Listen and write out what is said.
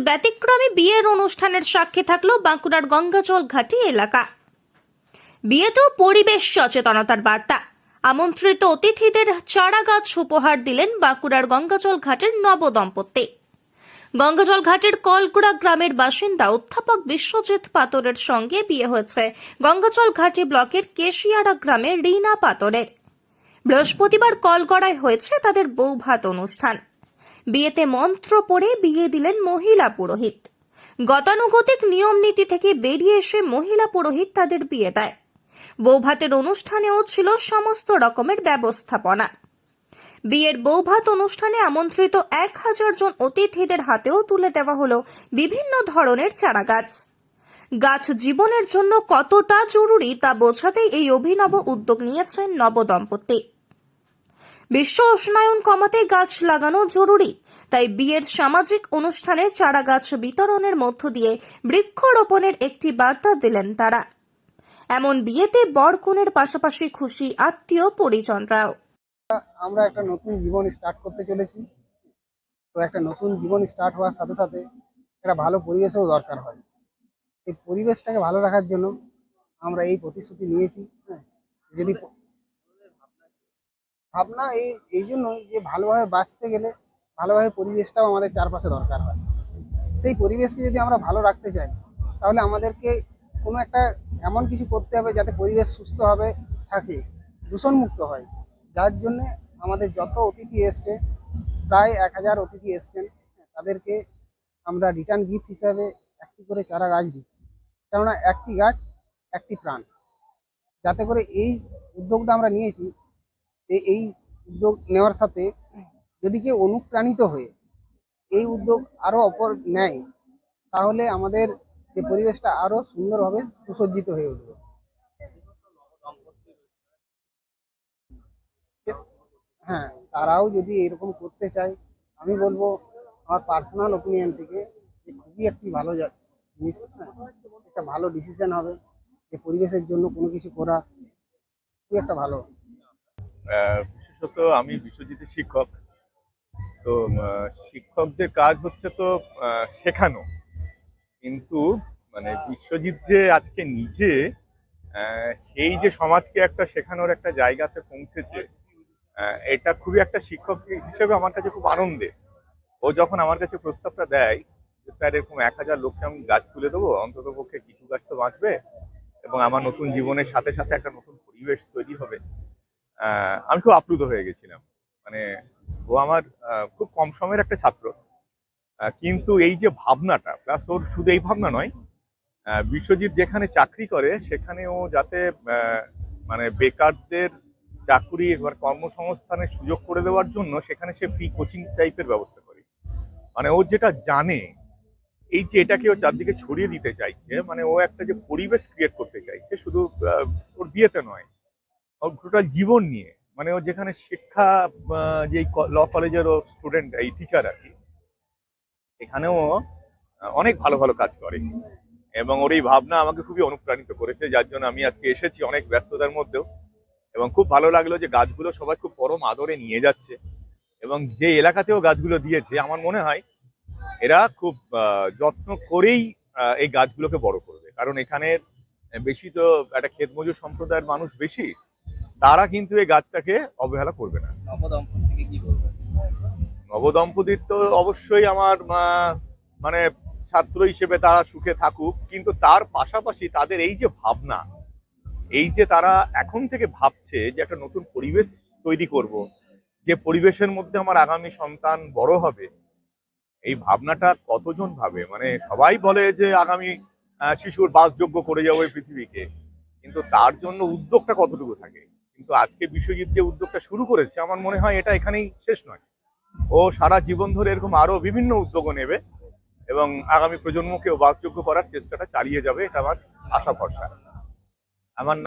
ব্যতিক্রমী বিয়ের অনুষ্ঠানের সাক্ষী থাকল বাঁকুড়ার গঙ্গাজল ঘাটি এলাকা। বিয়েতেও পরিবেশ সচেতনতার বার্তা। আমন্ত্রিত অতিথিদের চারা গাছ উপহার দিলেন বাঁকুড়ার গঙ্গাজল ঘাটের নবদম্পতি। গঙ্গাজল ঘাটের কলকুড়া গ্রামের বাসিন্দা অধ্যাপক বিশ্বজিৎ পাতরের সঙ্গে বিয়ে হয়েছে গঙ্গাজল ঘাটি ব্লকের কেশিয়াড়া গ্রামের রিনা পাতরের। বৃহস্পতিবার কলগড়ায় হয়েছে তাদের বৌভাত অনুষ্ঠান। বিয়েতে মন্ত্র পড়ে বিয়ে দিলেন মহিলা পুরোহিত। গতানুগতিক নিয়ম নীতি থেকে বেরিয়ে এসে মহিলা পুরোহিত তাদের বিয়ে দেয়। বৌভাতের অনুষ্ঠানেও ছিল সমস্ত রকমের ব্যবস্থাপনা। বিয়ের বৌভাত অনুষ্ঠানে আমন্ত্রিত এক হাজার জন অতিথিদের হাতেও তুলে দেওয়া হলো বিভিন্ন ধরনের চারা গাছ গাছ জীবনের জন্য কতটা জরুরি তা বোঝাতেই এই অভিনব উদ্যোগ নিয়েছেন নবদম্পতি। বিশ্ব উষ্ণায়ন কমাতে গাছ লাগানো জরুরি। তাই বিয়ের সামাজিক অনুষ্ঠানে চারা গাছ বিতরণের মধ্য দিয়ে বৃক্ষরোপণের একটি বার্তা দিলেন তারা। এমন বিয়েতে বর কনের পাশাপাশি খুশি আত্মীয় পরিজনরাও। আমরা একটা নতুন জীবন স্টার্ট করতে চলেছি। তো একটা নতুন জীবন স্টার্ট হওয়ার সাথে সাথে একটা ভালো পরিবেশও দরকার হয়। সেই পরিবেশটাকে ভালো রাখার জন্য আমরা এই প্রতিশ্রুতি নিয়েছি। হ্যাঁ, যদি ভাবনা এই এই জন্যই যে ভালোভাবে বাঁচতে গেলে ভালোভাবে পরিবেশটাও আমাদের চারপাশে দরকার হয়। সেই পরিবেশকে যদি আমরা ভালো রাখতে চাই, তাহলে আমাদেরকে কোনো একটা এমন কিছু করতে হবে যাতে পরিবেশ সুস্থভাবে থাকে, দূষণমুক্ত হয়। যার জন্যে আমাদের যত অতিথি এসছে, প্রায় এক হাজার অতিথি এসছেন, তাদেরকে আমরা রিটার্ন গিফট হিসাবে একটি করে চারা গাছ দিচ্ছি। কেননা একটি গাছ একটি প্রাণ। যাতে করে এই উদ্যোগটা আমরা নিয়েছি এই উদ্যোগ নেওয়ার সাথে যদি কেউ অনুপ্রাণিত হয়ে এই উদ্যোগ আরও অপর নেয়, তাহলে আমাদের যে পরিবেশটা আরও সুন্দরভাবে সুসজ্জিত হয়ে উঠবে। হ্যাঁ তারাও যদি এরকম করতে চায়, আমি বলব আমার পার্সোনাল ওপিনিয়ন থেকে যে খুবই একটি ভালো জিনিস হ্যাঁ একটা ভালো ডিসিশন হবে যে পরিবেশের জন্য কোনো কিছু করা খুবই একটা ভালো। বিশেষত আমি বিশ্বজিতের শিক্ষক। তো শিক্ষকদের কাজ হচ্ছে তো শেখানো। কিন্তু মানে বিশ্বজিৎ যে আজকে নিজে সেই যে সমাজকে একটা শেখানোর একটা জায়গাতে পৌঁছেছে এটা খুবই একটা শিক্ষক হিসেবে আমার কাছে খুব আনন্দের ও যখন আমার কাছে প্রস্তাবটা দেয় যে, স্যার, এরকম এক হাজার লোককে আমি গাছ তুলে দেবো, অন্তত পক্ষে কিছু গাছ তো বাঁচবে এবং আমার নতুন জীবনের সাথে সাথে একটা নতুন পরিবেশ তৈরি হবে। আমি খুব আপ্লুত হয়ে গেছিলাম। মানে ও আমার খুব কম সময়ের একটা ছাত্র। কিন্তু এই যে ভাবনাটা প্লাস ওর শুধু এই ভাবনা নয় বিশ্বজিৎ যেখানে চাকরি করে, সেখানে ও যাতে মানে বেকারদের চাকরি এবার কর্মসংস্থানের সুযোগ করে দেওয়ার জন্য, সেখানে সে ফ্রি কোচিং টাইপের ব্যবস্থা করে। মানে ও যেটা জানে, এই যে এটাকে ও চারদিকে ছড়িয়ে দিতে চাইছে মানে ও একটা যে পরিবেশ ক্রিয়েট করতে চাইছে, শুধু ওর বিয়েতে নয় টোটাল জীবন নিয়ে মানে ও যেখানে শিক্ষা যে ল কলেজের ও স্টুডেন্ট এই টিচার আর কি, এখানেও অনেক ভালো ভালো কাজ করে। এবং ওর এই ভাবনা আমাকে খুবই অনুপ্রাণিত করেছে, যার জন্য আমি আজকে এসেছি অনেক ব্যস্ততার মধ্যেও। এবং খুব ভালো লাগল যে গাছগুলো সবাই খুব পরম আদরে নিয়ে যাচ্ছে। এবং যে এলাকাতেও গাছগুলো দিয়েছে, আমার মনে হয় এরা খুব যত্ন করেই এই গাছগুলোকে বড় করবে। কারণ এখানে বেশি তো একটা ক্ষেত মজুর সম্প্রদায়ের মানুষ বেশি তারা কিন্তু এই গাছটাকে অবহেলা করবে না। নবদম্পতির তো অবশ্যই আমার মানে ছাত্র হিসেবে তারা সুখে থাকুক, কিন্তু তার পাশাপাশি তাদের এই যে ভাবনা, এই যে তারা এখন থেকে ভাবছে যে একটা নতুন পরিবেশ তৈরি করব, যে পরিবেশের মধ্যে আমার আগামী সন্তান বড় হবে, এই ভাবনাটা কতজন ভাবে? মানে সবাই বলে যে আগামী শিশুর বাসযোগ্য করে যাব এই পৃথিবীকে, কিন্তু তার জন্য উদ্যোগটা কতটুকু থাকে? কিন্তু আজকে বিশ্বজিৎ যে উদ্যোগটা শুরু করেছে, আমার মনে হয় এটা এখানেই শেষ নয়। ও সারা জীবন ধরে এরকম আরও বিভিন্ন উদ্যোগও নেবে এবং আগামী প্রজন্মকেও বাসযোগ্য করার চেষ্টাটা চালিয়ে যাবে, এটা আমার আশা, ভরসা। আমার